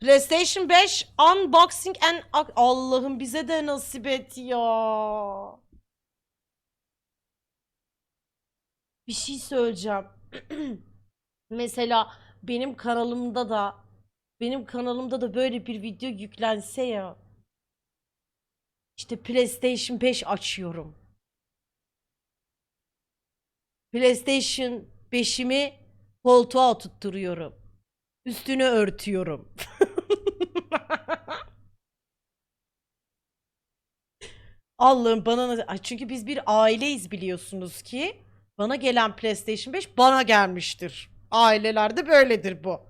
PlayStation 5 unboxing and Allah'ım bize de nasip et ya. Bir şey söyleyeceğim. Mesela benim kanalımda da benim kanalımda da böyle bir video yüklense ya. İşte PlayStation 5 açıyorum. PlayStation 5'imi koltuğa oturtturuyorum. Üstünü örtüyorum. Allah'ım bana Ay çünkü biz bir aileyiz biliyorsunuz ki. Bana gelen PlayStation 5 bana gelmiştir. Ailelerde böyledir bu.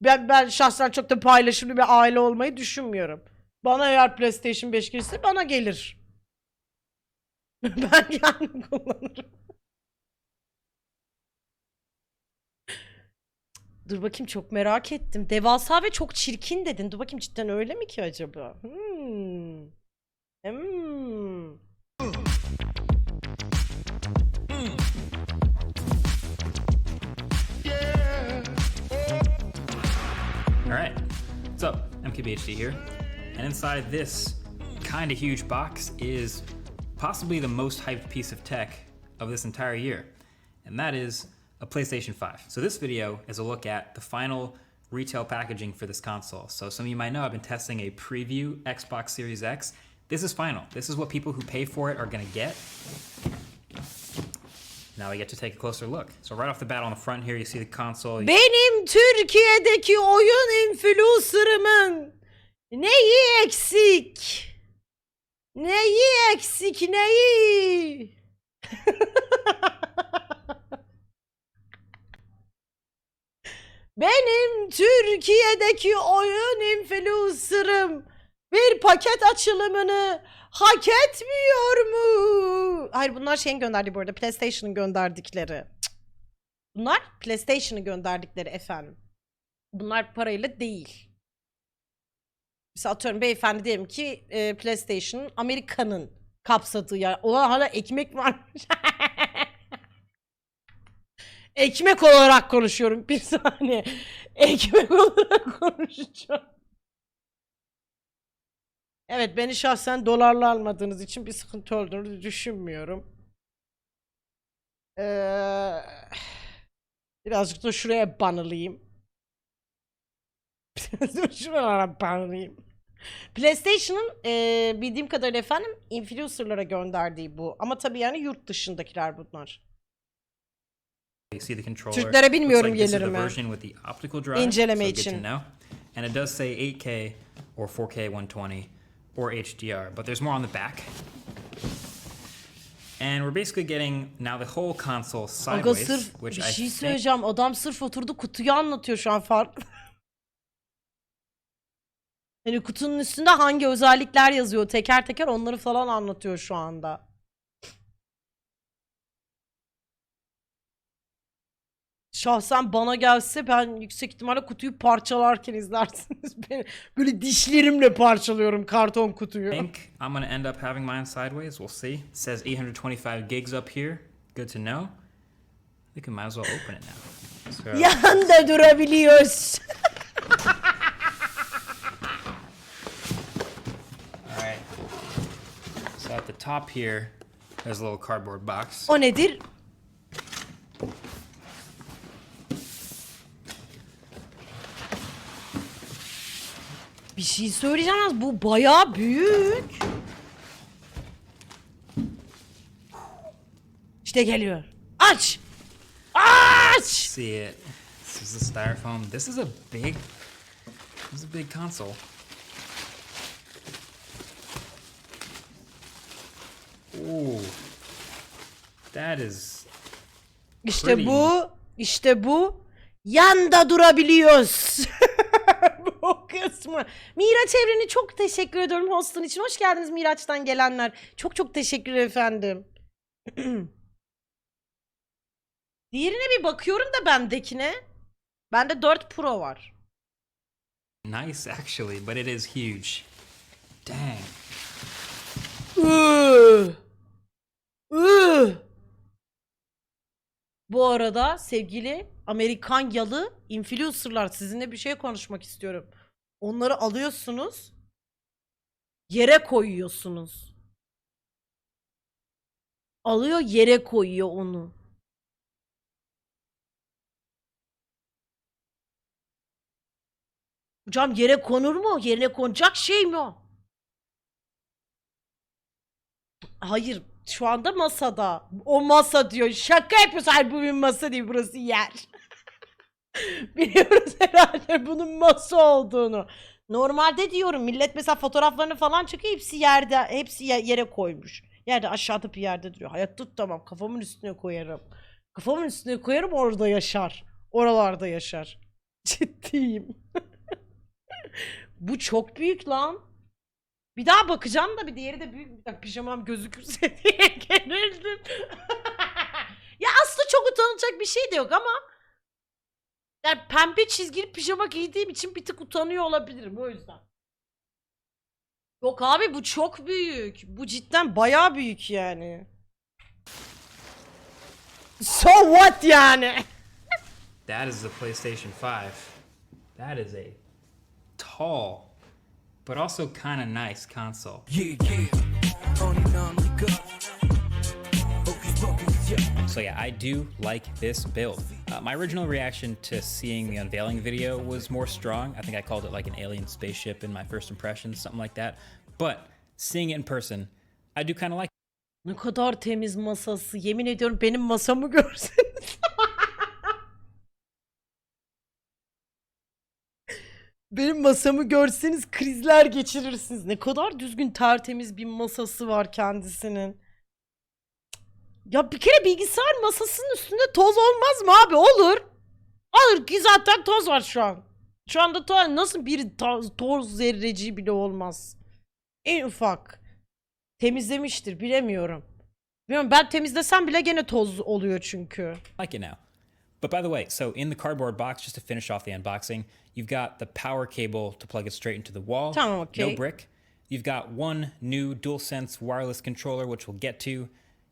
Ben ben şahsen çok da paylaşımlı bir aile olmayı düşünmüyorum. Bana eğer PlayStation 5 gelirse bana gelir. ben kendim kullanırım. Dur bakayım çok merak ettim. Devasa ve çok çirkin dedin. Dur bakayım cidden öyle mi ki acaba? Hmm. Hmm. All right, what's up? MKBHD here. And inside this kind of huge box is possibly the most hyped piece of tech of this entire year, and that is a PlayStation 5. So, this video is a look at the final retail packaging for this console. So, some of you might know I've been testing a preview Xbox Series X. This is final. This is what people who pay for it are going to get. Now we get to take a closer look. So, right off the bat on the front here, you see the console. Benim Türkiye'deki oyun influencer'ımın neyi eksik? Neyi eksik neyi? Benim Türkiye'deki oyun influencer'ım bir paket açılımını hak etmiyor mu? Hayır bunlar şeyin gönderdiği bu arada PlayStation'ın gönderdikleri. Cık. Bunlar PlayStation'ın gönderdikleri efendim. Bunlar parayla değil. Mesela atıyorum beyefendi diyelim ki e, PlayStation Amerika'nın kapsadığı yer. Ulan hala ekmek varmış. ekmek olarak konuşuyorum. Bir saniye. Ekmek olarak konuşacağım. Evet beni şahsen dolarla almadığınız için bir sıkıntı olduğunu düşünmüyorum. Ee, birazcık da şuraya banılayım. Şuralara banılayım. PlayStation'ın eee, bildiğim kadarıyla efendim influencer'lara gönderdiği bu. Ama tabii yani yurt dışındakiler bunlar. See the controller. Türklere bilmiyorum gelir mi? İnceleme için. And it does say 8K or 4K 120 or HDR, but there's more on the back. And we're basically getting now the whole console Aga sideways, sırf which bir I şey think söyleyeceğim. Adam sırf oturdu kutuyu anlatıyor şu an farklı. Hani kutunun üstünde hangi özellikler yazıyor teker teker onları falan anlatıyor şu anda. Şahsen bana gelse ben yüksek ihtimalle kutuyu parçalarken izlersiniz beni. Böyle dişlerimle parçalıyorum karton kutuyu. think I'm gonna end up having mine sideways. We'll see. It says 825 gigs up here. Good to know. I we might as well open it now. So, Yanında durabiliyoruz. all right. So at the top here, there's a little cardboard box. O nedir? Bir şey söyleyeceğim yalnız bu bayağı büyük. İşte geliyor. Aç! Aç! see it. This is the styrofoam. This is a big. This is a big console. Ooh, that is. İşte Pretty. bu, işte bu. Yanda durabiliyoruz. kısmı. Miraç Evren'i çok teşekkür ediyorum hostun için. Hoş geldiniz Miraç'tan gelenler. Çok çok teşekkür efendim. Diğerine bir bakıyorum da bendekine. Bende 4 Pro var. Nice, actually, but it is huge. Dang. Bu arada sevgili Amerikan yalı influencerlar sizinle bir şey konuşmak istiyorum. Onları alıyorsunuz. Yere koyuyorsunuz. Alıyor yere koyuyor onu. Hocam yere konur mu? Yerine konacak şey mi o? Hayır. Şu anda masada. O masa diyor. Şaka yapıyorsun. Hayır bu bir masa değil. Burası yer. Biliyoruz herhalde bunun masa olduğunu. Normalde diyorum millet mesela fotoğraflarını falan çekiyor. Hepsi yerde. Hepsi ye- yere koymuş. Yerde aşağıda bir yerde duruyor. Hayatta tamam. Kafamın üstüne koyarım. Kafamın üstüne koyarım orada yaşar. Oralarda yaşar. Ciddiyim. Bu çok büyük lan. Bir daha bakacağım da bir diğeri de büyük. Bir dakika pijamam gözükürse diye gerildim. ya aslında çok utanılacak bir şey de yok ama yani pembe çizgili pijama giydiğim için bir tık utanıyor olabilirim o yüzden. Yok abi bu çok büyük. Bu cidden bayağı büyük yani. So what yani? That is the PlayStation 5. That is a tall, but also kind of nice console. Yeah, yeah. So yeah, I do like this build. Uh, my original reaction to seeing the unveiling video was more strong. I think I called it like an alien spaceship in my first impressions, something like that. But seeing it in person, I do kind of like Ne kadar temiz masası. Yemin ediyorum benim masamı görseniz. benim masamı görseniz krizler geçirirsiniz. Ne kadar düzgün tertemiz bir masası var kendisinin. Ya bir kere bilgisayar masasının üstünde toz olmaz mı abi? Olur. Olur ki zaten toz var şu an. Şu anda toz, nasıl bir toz, toz zerreci bile olmaz. En ufak temizlemiştir bilemiyorum. Bilmiyorum ben temizlesem bile gene toz oluyor çünkü. like it now. But by the way, so in the cardboard box, just to finish off the unboxing, you've got the power cable to plug it straight into the wall. Tamam, okay. No brick. You've got one new DualSense wireless controller, which we'll get to.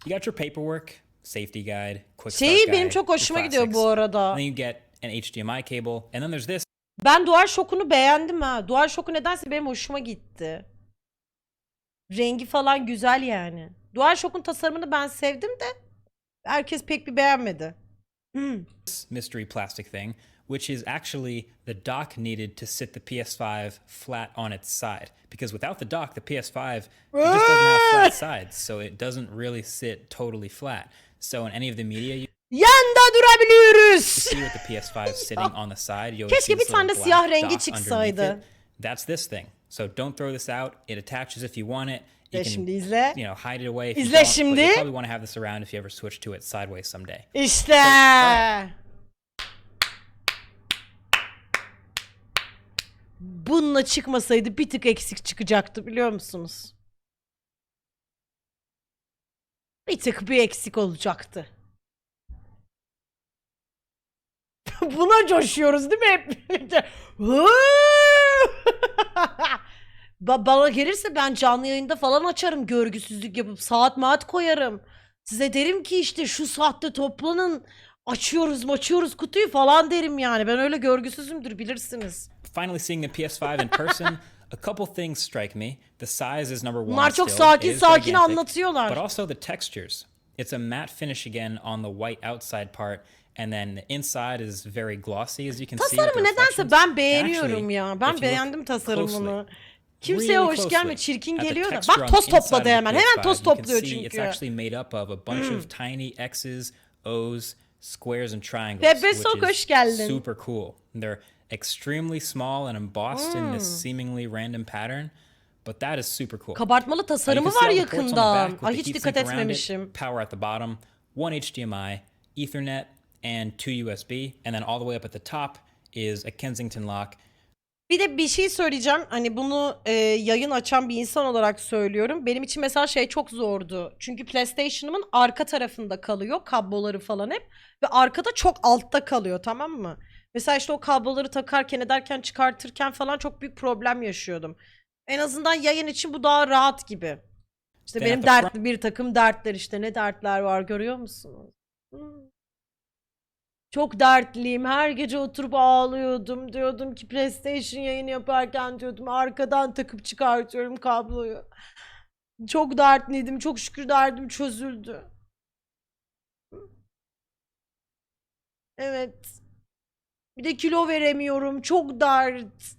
You got your paperwork, safety guide, quick start Şey guide, benim çok your hoşuma gidiyor bu arada. And then you get an HDMI cable, and then there's this. Ben DualShock'unu beğendim ha. DualShock'u nedense benim hoşuma gitti. Rengi falan güzel yani. DualShock'un tasarımını ben sevdim de herkes pek bir beğenmedi. Hmm. mystery plastic thing, which is actually the dock needed to sit the PS5 flat on its side. Because without the dock, the PS5 it just doesn't have flat sides, so it doesn't really sit totally flat. So in any of the media you Yanda durabiliyoruz. see with the PS5 sitting on the side, you always Keşke see bir this tane little siyah black rengi dot çıksaydı. underneath it. That's this thing. So don't throw this out. It attaches if you want it. You can, şimdi izle. you know, hide it away if you İzle don't. But şimdi. you probably want to have this around if you ever switch to it sideways someday. İşte. Bununla çıkmasaydı bir tık eksik çıkacaktı biliyor musunuz? Bir tık bir eksik olacaktı. Buna coşuyoruz değil mi hep birlikte? Ba- Bana gelirse ben canlı yayında falan açarım görgüsüzlük yapıp saat maat koyarım. Size derim ki işte şu saatte toplanın açıyoruz açıyoruz kutuyu falan derim yani. Ben öyle görgüsüzümdür bilirsiniz. finally seeing the PS5 in person, a couple things strike me. The size is number one. Bunlar çok still. sakin is sakin gigantic, anlatıyorlar. But also the textures. It's a matte finish again on the white outside part, and then the inside is very glossy, as you can see. Tasarımı nedense ben beğeniyorum actually, ya. Ben beğendim tasarımını. Kimseye really hoş gelme çirkin geliyor da. Bak toz topladı hemen. Hemen PS5, toz topluyor see It's çünkü. actually made up of a bunch of tiny X's, O's, squares, and triangles. Bebe which is geldin. Super cool. And They're extremely small and embossed in Hmm. this seemingly random pattern, but that is super cool. Kabartmalı tasarımı var all the ports on the yakından. back with Ay hiç dikkat around it, etmemişim. Power at the bottom, one HDMI, Ethernet, and two USB, and then all the way up at the top is a Kensington lock. Bir de bir şey söyleyeceğim. Hani bunu e, yayın açan bir insan olarak söylüyorum. Benim için mesela şey çok zordu. Çünkü PlayStation'ımın arka tarafında kalıyor. Kabloları falan hep. Ve arkada çok altta kalıyor tamam mı? Mesela işte o kabloları takarken ederken çıkartırken falan çok büyük problem yaşıyordum. En azından yayın için bu daha rahat gibi. İşte Then benim at the dertli bir takım dertler işte ne dertler var görüyor musunuz? Hmm. Çok dertliyim. Her gece oturup ağlıyordum. Diyordum ki PlayStation yayını yaparken diyordum arkadan takıp çıkartıyorum kabloyu. Çok dertliydim. Çok şükür derdim çözüldü. Evet. Bir de kilo veremiyorum. Çok dert.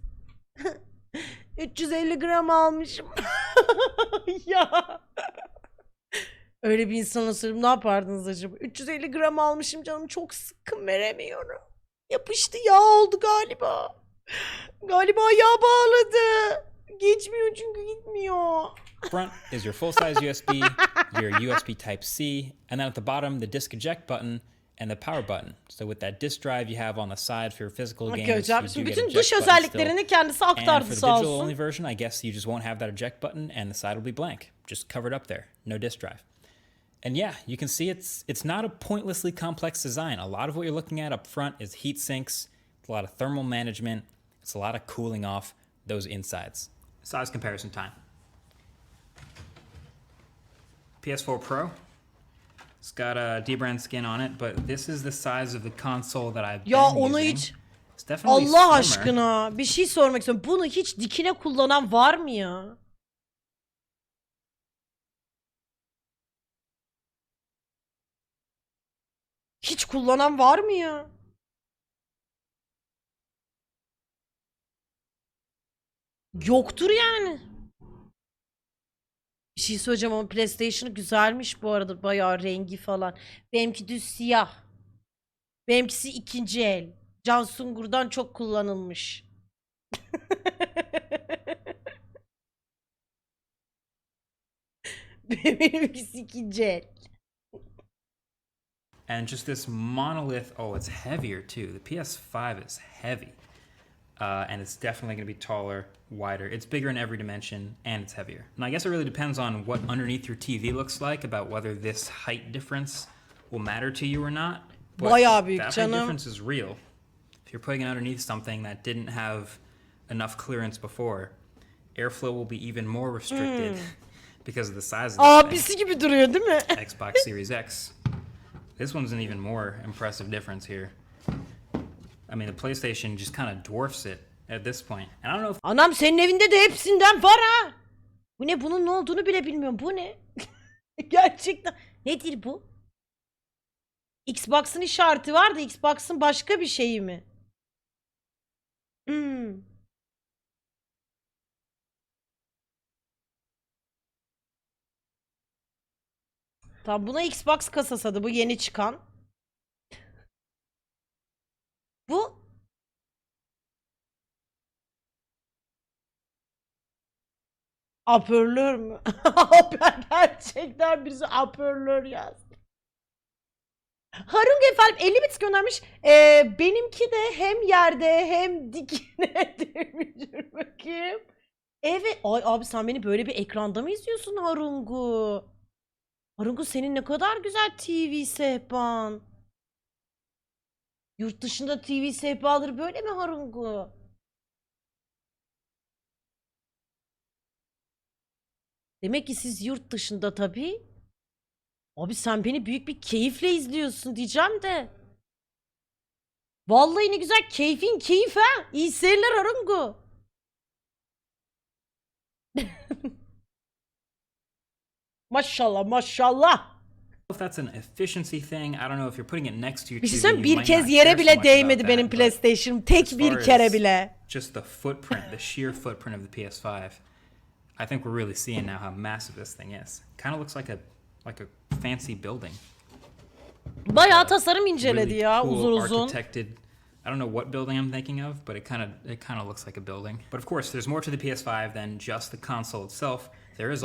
350 gram almışım. ya. Öyle bir insan olsaydım ne yapardınız acaba? 350 gram almışım canım çok sıkkın veremiyorum. Yapıştı yağ oldu galiba. Galiba yağ bağladı. Geçmiyor çünkü gitmiyor. Front is your full size USB, your USB Type C, and then at the bottom, the disk eject button and the power button. So with that disk drive you have on the side for your physical games, hocam you do get bütün eject dış özelliklerini kendisi And aktardı for the sağ digital only olsun. version, I guess you just won't have that eject button and the side will be blank, just covered up there, no disk drive. And yeah, you can see it's it's not a pointlessly complex design. A lot of what you're looking at up front is heat sinks, it's a lot of thermal management, it's a lot of cooling off those insides. Size comparison time. PS4 Pro. It's got a dbrand skin on it, but this is the size of the console that I've Ya been onu using. hiç It's definitely Allah slimmer. aşkına bir şey sormak istiyorum. Bunu hiç dikine kullanan var mı ya? Hiç kullanan var mı ya? Yoktur yani. Bir şey söyleyeceğim ama PlayStation güzelmiş bu arada bayağı rengi falan. Benimki düz siyah. Benimkisi ikinci el. Can Sungur'dan çok kullanılmış. Benimkisi ikinci el. And just this monolith. Oh, it's heavier too. The PS5 is heavy. Uh, and it's definitely going to be taller, wider. It's bigger in every dimension, and it's heavier. And I guess it really depends on what underneath your TV looks like about whether this height difference will matter to you or not. But Bayağı büyük that canım. height difference is real. If you're putting it underneath something that didn't have enough clearance before, airflow will be even more restricted because of the size of thing. Abisi gibi duruyor değil mi? Xbox Series X. This one's an even more impressive difference here. I mean, the PlayStation just kind of dwarfs it at this point. And I don't know if Anam senin evinde de hepsinden var ha. Bu ne bunun ne olduğunu bile bilmiyorum. Bu ne? Gerçekten. Nedir bu? Xbox'ın işareti var da Xbox'ın başka bir şeyi mi? Hmm. Tamam buna Xbox kasası adı. Bu yeni çıkan. Bu Apörlör mü? gerçekten birisi apörlör yaz. Harung efendim 50 bit göndermiş. Ee, benimki de hem yerde hem dikine demiş. Bakayım. Evet. Ay abi sen beni böyle bir ekranda mı izliyorsun Harungu? Harungu senin ne kadar güzel TV sehpan. Yurt dışında TV sehpaları böyle mi Harungu? Demek ki siz yurt dışında tabii. Abi sen beni büyük bir keyifle izliyorsun diyeceğim de. Vallahi ne güzel keyfin keyif ha. İyi seyirler Arungu. Maşallah maşallah. if that's an efficiency thing. I don't know if you're putting it next to your Bir şey TV. söyleyeyim, you bir might kez not yere care so bile much değmedi about benim that, but PlayStation. Tek as bir kere as bile. Just the footprint, the sheer footprint of the PS5. I think we're really seeing now how massive this thing is. Kind of looks like a like a fancy building. Bayağı tasarım inceledi really ya cool uzun uzun. architected. I don't know what building I'm thinking of, but it kind of it kind of looks like a building. But of course, there's more to the PS5 than just the console itself.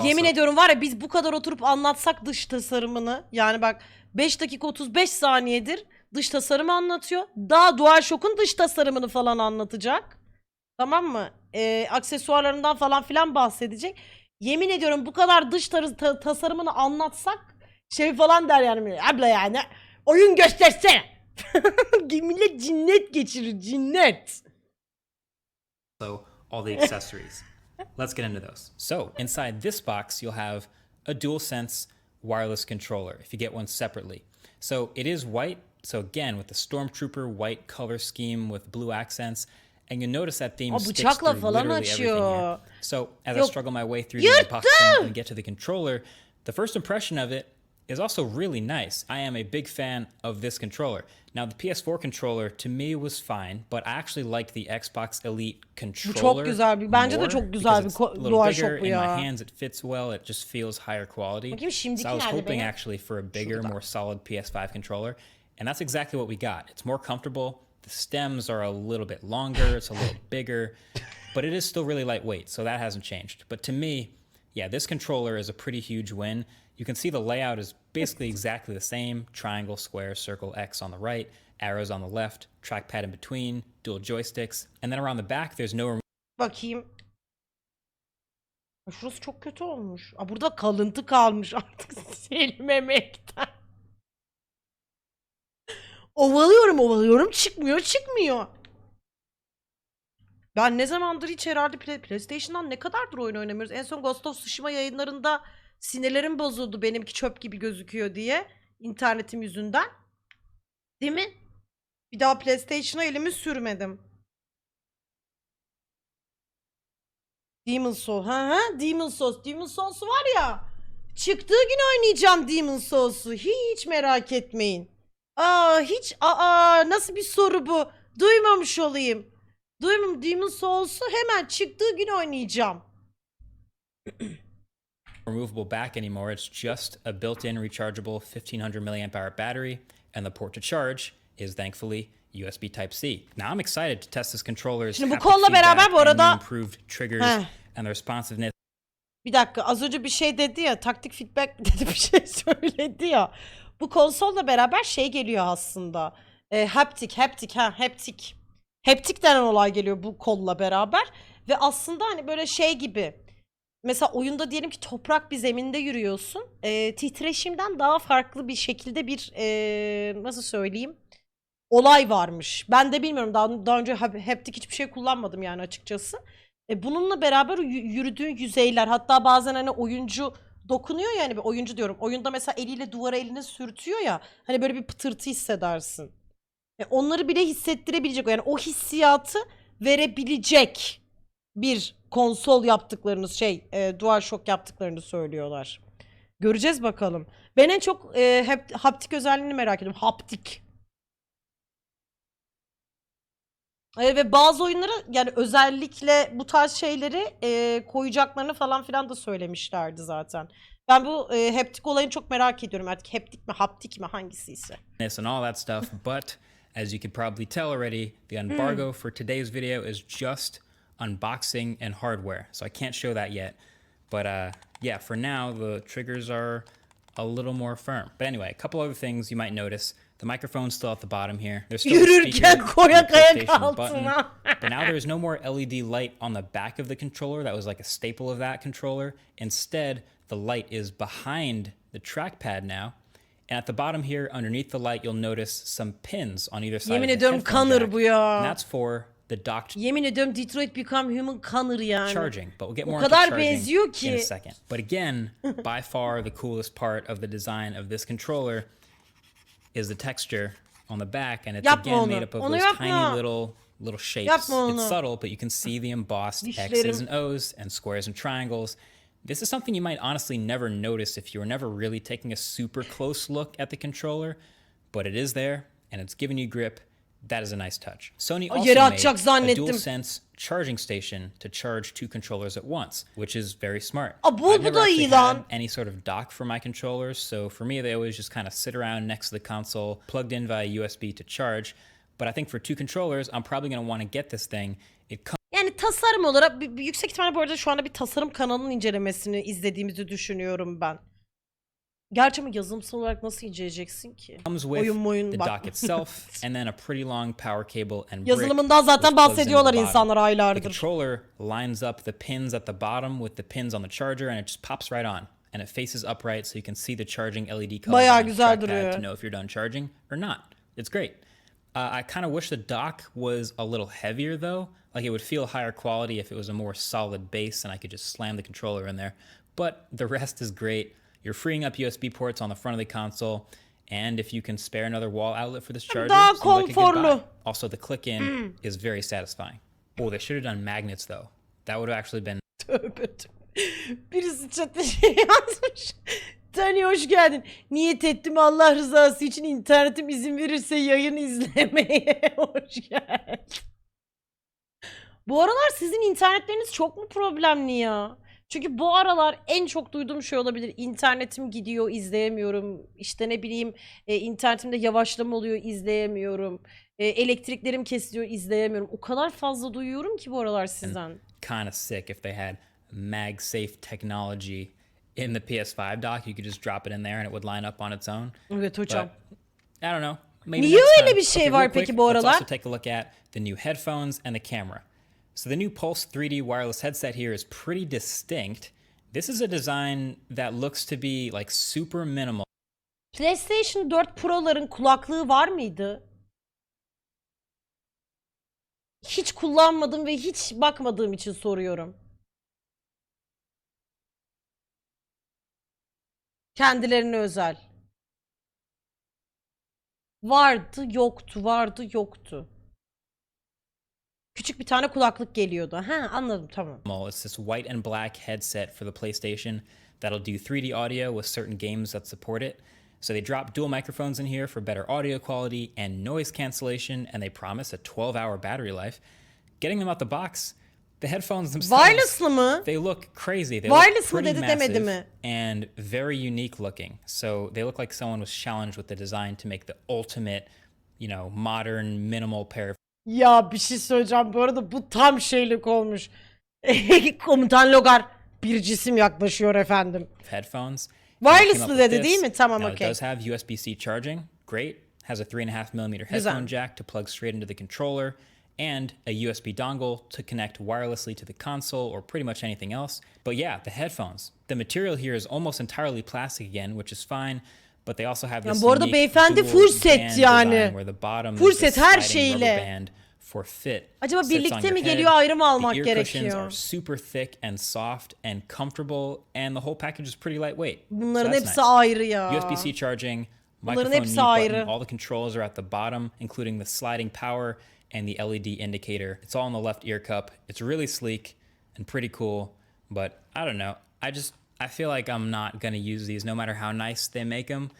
Yemin ediyorum var ya biz bu kadar oturup anlatsak dış tasarımını yani bak 5 dakika 35 saniyedir dış tasarımı anlatıyor. Daha DualShock'un dış tasarımını falan anlatacak. Tamam mı? Ee, aksesuarlarından falan filan bahsedecek. Yemin ediyorum bu kadar dış tar- ta- tasarımını anlatsak şey falan der yani. Abla yani oyun göstersene. Millet cinnet geçirir cinnet. also all the accessories. Let's get into those. So, inside this box, you'll have a DualSense wireless controller if you get one separately. So, it is white So again, with the Stormtrooper white color scheme with blue accents, and you notice that theme Aa, sticks through literally everything here. So as I struggle my way through the unboxing and get to the controller, the first impression of it is also really nice. I am a big fan of this controller. Now the PS4 controller to me was fine, but I actually liked the Xbox Elite controller. Çok güzel bir- bence de çok güzel bir it's ko- a little DualShock bigger bu in ya. my hands. It fits well. It just feels higher quality. Bakayım şimdiki so I was hoping benim? actually for a bigger, more solid PS5 controller, and that's exactly what we got. It's more comfortable. The stems are a little bit longer. It's a little bigger, but it is still really lightweight, so that hasn't changed. But to me, yeah, this controller is a pretty huge win. You can see the layout is basically exactly the same: triangle, square, circle, X on the right, arrows on the left, trackpad in between, dual joysticks, and then around the back, there's no Bakayım. Şurası çok kötü olmuş. Aa, burada kalıntı kalmış artık silmemekten. Ovalıyorum ovalıyorum çıkmıyor çıkmıyor. Ben ne zamandır hiç herhalde Play- PlayStation'dan ne kadardır oyun oynamıyoruz. En son Ghost of Tsushima yayınlarında sinirlerim bozuldu benimki çöp gibi gözüküyor diye. internetim yüzünden. Değil mi? Bir daha PlayStation'a elimi sürmedim. Demon Souls. Ha ha Demon Souls. Demon Souls'u var ya. Çıktığı gün oynayacağım Demon Souls'u. Hiç merak etmeyin. Aa hiç aa nasıl bir soru bu? Duymamış olayım. Duymam Demon Souls'u hemen çıktığı gün oynayacağım. removable back anymore. It's just a built-in rechargeable 1500 milliamp hour battery, and the port to charge is thankfully USB Type-C. Now I'm excited to test this controller's Şimdi bu kolla beraber bu arada- improved triggers Heh. and the responsiveness Bir dakika az önce bir şey dedi ya taktik feedback dedi bir şey söyledi ya. Bu konsolla beraber şey geliyor aslında. E, haptik, haptik ha haptik. Haptik denen olay geliyor bu kolla beraber. Ve aslında hani böyle şey gibi. Mesela oyunda diyelim ki toprak bir zeminde yürüyorsun. E, titreşimden daha farklı bir şekilde bir e, nasıl söyleyeyim? Olay varmış. Ben de bilmiyorum daha, daha önce haptik hiçbir şey kullanmadım yani açıkçası. E, bununla beraber yürüdüğün yüzeyler hatta bazen hani oyuncu dokunuyor ya hani bir oyuncu diyorum. Oyunda mesela eliyle duvara elini sürtüyor ya hani böyle bir pıtırtı hissedersin. E, onları bile hissettirebilecek yani o hissiyatı verebilecek bir konsol yaptıklarını şey e, DualShock yaptıklarını söylüyorlar. Göreceğiz bakalım. Ben en çok e, hep, haptik özelliğini merak ediyorum. Haptik. E, ve bazı oyunlara yani özellikle bu tarz şeyleri e, koyacaklarını falan filan da söylemişlerdi zaten. Ben bu e, haptik olayını çok merak ediyorum artık haptik mi haptik mi hangisi ise. and all that stuff. but as you can probably tell already, the embargo for today's video is just unboxing and hardware. So I can't show that yet. But uh, yeah, for now, the triggers are a little more firm. But anyway, a couple other things you might notice. The microphone's still at the bottom here. There's still a speaker koyak and a ayak PlayStation button. but now there's no more LED light on the back of the controller. That was like a staple of that controller. Instead, the light is behind the trackpad now. And at the bottom here, underneath the light, you'll notice some pins on either side Yemin ediyorum jack. bu ya. And that's for the docked Yemin ediyorum Detroit Become Human kanır yani. charging, but we'll get O more into kadar charging in a ki. second. But again, by far the coolest part of the design of this controller is the texture on the back, and it's Yapma again onu. made up of Onu those yapma. tiny little little shapes. Yapma onu. It's subtle, but you can see the embossed X's and O's and squares and triangles. This is something you might honestly never notice if you were never really taking a super close look at the controller, but it is there and it's giving you grip. That is a nice touch. Sony also yere made atacak a zannettim. DualSense charging station to charge two controllers at once, which is very smart. Aa, bu- I've bu never da actually iyi lan. had any sort of dock for my controllers, so for me they always just kind of sit around next to the console, plugged in via USB to charge. But I think for two controllers, I'm probably going to want to get this thing. It comes Yani tasarım olarak bir- bir- yüksek ihtimalle bu arada şu anda bir tasarım kanalının incelemesini izlediğimizi düşünüyorum ben. Gerçi ama yazılımsal olarak nasıl inceleyeceksin ki? comes with Oyun moyun the dock itself and then a pretty long power cable and brick, Yazılımından zaten which plugs into bahsediyorlar the bottom. insanlar The aylardır. controller lines up the pins at the bottom with the pins on the charger, and it just pops right on. And it faces upright, so you can see the charging LED color Bayağı on the güzel trackpad duruyor. to know if you're done charging or not. It's great. Uh, I kind of wish the dock was a little heavier, though. Like it would feel higher quality if it was a more solid base, and I could just slam the controller in there. But the rest is great. You're freeing up USB ports on the front of the console, And if you can spare another wall outlet for this charger, daha seems like konforlu. Also, the click in is very satisfying. Oh, they should have done magnets though. That would have actually been Tövbe. Birisi çatı şey yazmış. Tani hoş geldin. Niyet ettim Allah rızası için internetim izin verirse yayın izlemeye. hoş geldin. Bu aralar sizin internetleriniz çok mu problemli ya? Çünkü bu aralar en çok duyduğum şey olabilir. İnternetim gidiyor, izleyemiyorum. İşte ne bileyim, e, internetimde yavaşlama oluyor, izleyemiyorum. E, elektriklerim kesiliyor, izleyemiyorum. O kadar fazla duyuyorum ki bu aralar sizden. kind of sick if they had MagSafe technology in the PS5 dock. You could just drop it in there and it would line up on its own. Evet hocam. But I don't know. Maybe Niye öyle bir şey Okay, var peki quick, bu Let's aralar? also take a look at the new headphones and the camera. So the new Pulse 3D wireless headset here is pretty distinct. This is a design that looks to be like super minimal. PlayStation 4 Pro'ların kulaklığı var mıydı? Hiç kullanmadım ve hiç bakmadığım için soruyorum. Kendilerine özel. Vardı, yoktu, vardı, yoktu. Küçük bir tane kulaklık geliyordu. Ha, anladım, tamam. It's this white and black headset for the PlayStation that'll do 3D audio with certain games that support it. So they drop dual microphones in here for better audio quality and noise cancellation, and they promise a 12 hour battery life. Getting them out the box, the headphones themselves. Wireless'lı mı? They look crazy. They Wireless mı look pretty dedi, demedi massive mi? and very unique looking. So they look like someone was challenged with the design to make the ultimate, you know, modern minimal pair of Ya bir şey söyleyeceğim. Bu arada bu tam şeylik olmuş. Komutan Logar bir cisim yaklaşıyor efendim. headphones. Wireless'lı dedi değil mi? Tamam, Now, okey. It does have USB-C charging. Great. Has a 3.5 millimeter Güzel. headphone jack to plug straight into the controller and a USB dongle to connect wirelessly to the console or pretty much anything else. But yeah, the headphones. The material here is almost entirely plastic again, which is fine. But they also have this bu arada beyefendi full set yani. the bottom Full is set her şeyle. band for fit. Acaba birlikte mi geliyor, ayrı mı almak the ear cushions gerekiyor? are super thick and soft and comfortable and the whole package is pretty lightweight. So Bunların that's hepsi nice. ayrı ya. USB-C charging, Bunların microphone hepsi ayrı. all the controls are at the bottom, including the sliding power and the LED indicator. It's all in the left ear cup. It's really sleek and pretty cool, but I don't know. I just I feel like I'm not gonna use these no matter how nice they make them.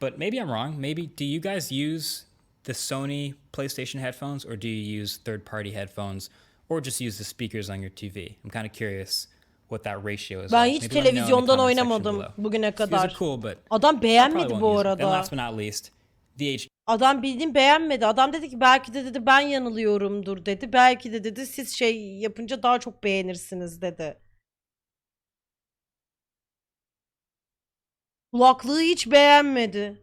But maybe I'm wrong. Maybe do you guys use the Sony PlayStation headphones or do you use third-party headphones or just use the speakers on your TV? I'm kind of curious what that ratio is. Ben like. hiç Maybe televizyondan oynamadım bugüne kadar. cool, but Adam beğenmedi bu them. And arada. last but not least, the HD Adam bildiğin beğenmedi. Adam dedi ki belki de dedi ben yanılıyorumdur dedi. Belki de dedi siz şey yapınca daha çok beğenirsiniz dedi. Kulaklığı hiç beğenmedi.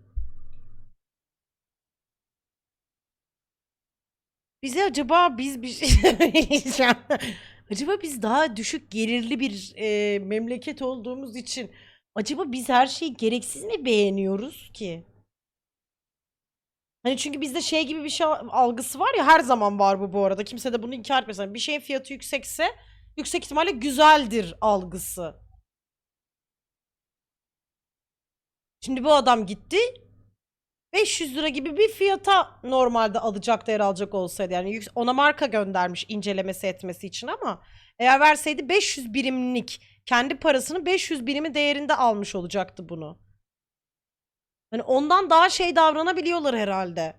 Bize acaba biz bir şey acaba biz daha düşük gelirli bir e, memleket olduğumuz için acaba biz her şeyi gereksiz mi beğeniyoruz ki? Hani çünkü bizde şey gibi bir şey algısı var ya her zaman var bu bu arada. Kimse de bunu inkar etmesin. Hani Bir şeyin fiyatı yüksekse yüksek ihtimalle güzeldir algısı. Şimdi bu adam gitti 500 lira gibi bir fiyata normalde alacaktı eğer alacak olsaydı. Yani ona marka göndermiş incelemesi etmesi için ama eğer verseydi 500 birimlik kendi parasını 500 birimi değerinde almış olacaktı bunu. Hani ondan daha şey davranabiliyorlar herhalde.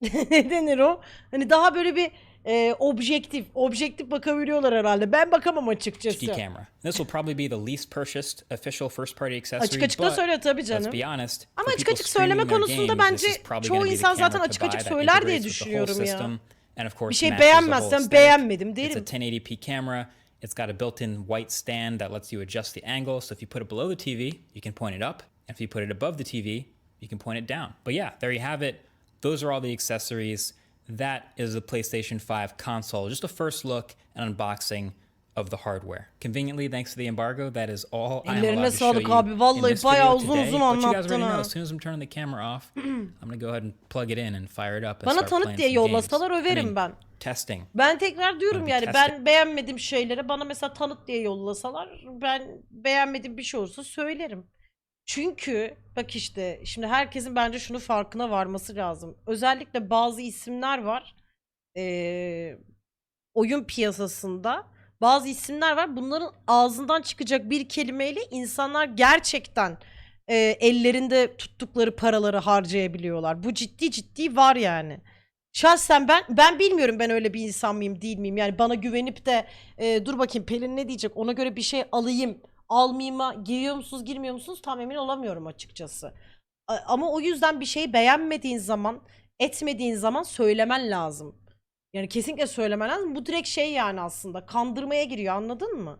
ne denir o? Hani daha böyle bir e, objektif, objektif bakabiliyorlar herhalde. Ben bakamam açıkçası. HD camera. This will probably be the least purchased official first party accessory. Açık açık da söyle tabii let's canım. be honest. Ama açık açık söyleme konusunda bence çoğu insan zaten açık açık söyler diye düşünüyorum ya. and of course Bir şey aesthetic. beğenmedim It's a derim. 1080p camera. It's got a built-in white stand that lets you adjust the angle. So if you put it below the TV, you can point it up. If you put it above the TV, you can point it down. But yeah, there you have it. Those are all the accessories. That is the PlayStation 5 console. Just a first look and unboxing of the hardware. Conveniently, thanks to the embargo, that is all I am allowed to show you abi. in Vallahi this bayağı video uzun today. uzun But you guys anlattın already know, ha. as soon as I'm turning the camera off, I'm gonna go ahead and plug it in and fire it up and Bana start tanıt playing diye some games. yollasalar I överim mean, ben. Testing. Ben tekrar diyorum yani test ben beğenmediğim şeylere bana mesela tanıt diye yollasalar ben beğenmediğim bir şey olursa söylerim. Çünkü bak işte şimdi herkesin bence şunu farkına varması lazım. Özellikle bazı isimler var. eee, oyun piyasasında bazı isimler var. Bunların ağzından çıkacak bir kelimeyle insanlar gerçekten eee, ellerinde tuttukları paraları harcayabiliyorlar. Bu ciddi ciddi var yani. Şahsen ben ben bilmiyorum ben öyle bir insan mıyım değil miyim? Yani bana güvenip de e, dur bakayım Pelin ne diyecek ona göre bir şey alayım almayayım'a giriyor musunuz girmiyor musunuz tam emin olamıyorum açıkçası. Ama o yüzden bir şeyi beğenmediğin zaman etmediğin zaman söylemen lazım. Yani kesinlikle söylemen lazım. Bu direkt şey yani aslında kandırmaya giriyor anladın mı?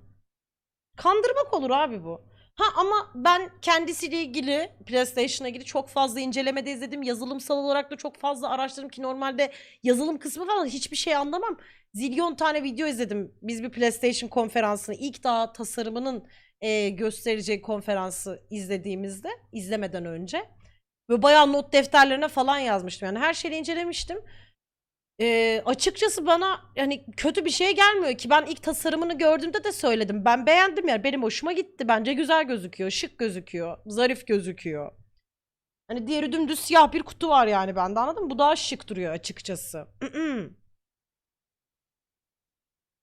Kandırmak olur abi bu. Ha ama ben kendisiyle ilgili PlayStation'a ilgili çok fazla inceleme de izledim. Yazılımsal olarak da çok fazla araştırdım ki normalde yazılım kısmı falan hiçbir şey anlamam. Zilyon tane video izledim. Biz bir PlayStation konferansını ilk daha tasarımının e, göstereceği konferansı izlediğimizde izlemeden önce. Ve bayağı not defterlerine falan yazmıştım. Yani her şeyi incelemiştim. Ee, açıkçası bana yani kötü bir şey gelmiyor ki ben ilk tasarımını gördüğümde de söyledim. Ben beğendim yani benim hoşuma gitti. Bence güzel gözüküyor, şık gözüküyor, zarif gözüküyor. Hani diğeri dümdüz siyah bir kutu var yani bende anladın mı? Bu daha şık duruyor açıkçası.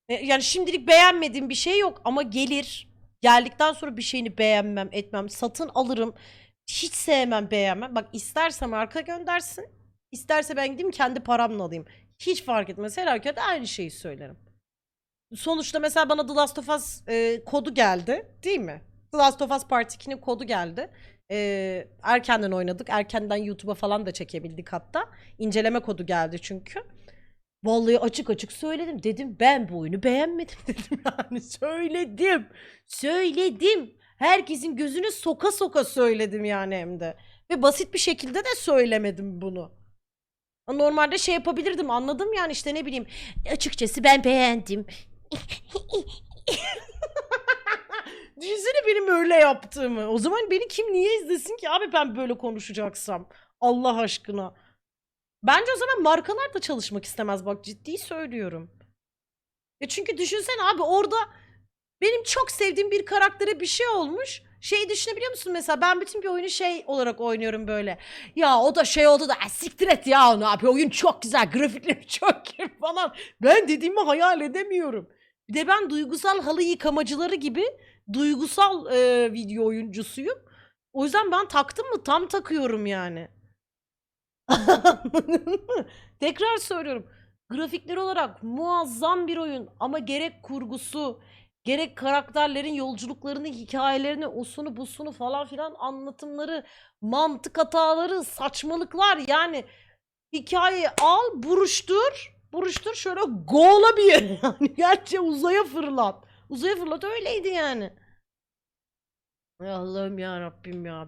E, Yani şimdilik beğenmediğim bir şey yok ama gelir. Geldikten sonra bir şeyini beğenmem, etmem, satın alırım. Hiç sevmem, beğenmem. Bak isterse marka göndersin. isterse ben gideyim kendi paramla alayım. Hiç fark etmez. Her halükarda aynı şeyi söylerim. Sonuçta mesela bana The Last of Us e, kodu geldi. Değil mi? The Last of Us Part 2'nin kodu geldi. E, erkenden oynadık. Erkenden YouTube'a falan da çekebildik hatta. İnceleme kodu geldi çünkü. Vallahi açık açık söyledim. Dedim ben bu oyunu beğenmedim dedim yani. Söyledim. Söyledim. Herkesin gözüne soka soka söyledim yani hem de. Ve basit bir şekilde de söylemedim bunu. Normalde şey yapabilirdim anladım yani işte ne bileyim. Açıkçası ben beğendim. Düşünsene benim öyle yaptığımı. O zaman beni kim niye izlesin ki abi ben böyle konuşacaksam. Allah aşkına. Bence o zaman markalar da çalışmak istemez bak ciddi söylüyorum. Ya çünkü düşünsene abi orada benim çok sevdiğim bir karaktere bir şey olmuş. Şey düşünebiliyor musun mesela ben bütün bir oyunu şey olarak oynuyorum böyle. Ya o da şey oldu da "Ah, siktir et ya ne yapıyor oyun çok güzel grafikleri çok iyi falan. Ben dediğimi hayal edemiyorum. Bir de ben duygusal halı yıkamacıları gibi duygusal e, video oyuncusuyum. O yüzden ben taktım mı tam takıyorum yani. Tekrar söylüyorum. Grafikler olarak muazzam bir oyun ama gerek kurgusu, gerek karakterlerin yolculuklarını, hikayelerini, osunu, busunu falan filan anlatımları, mantık hataları, saçmalıklar yani hikayeyi al, buruştur, buruştur şöyle go'la bir yere yani gerçi uzaya fırlat. Uzaya fırlat öyleydi yani. Ay Allah'ım ya Rabbim ya.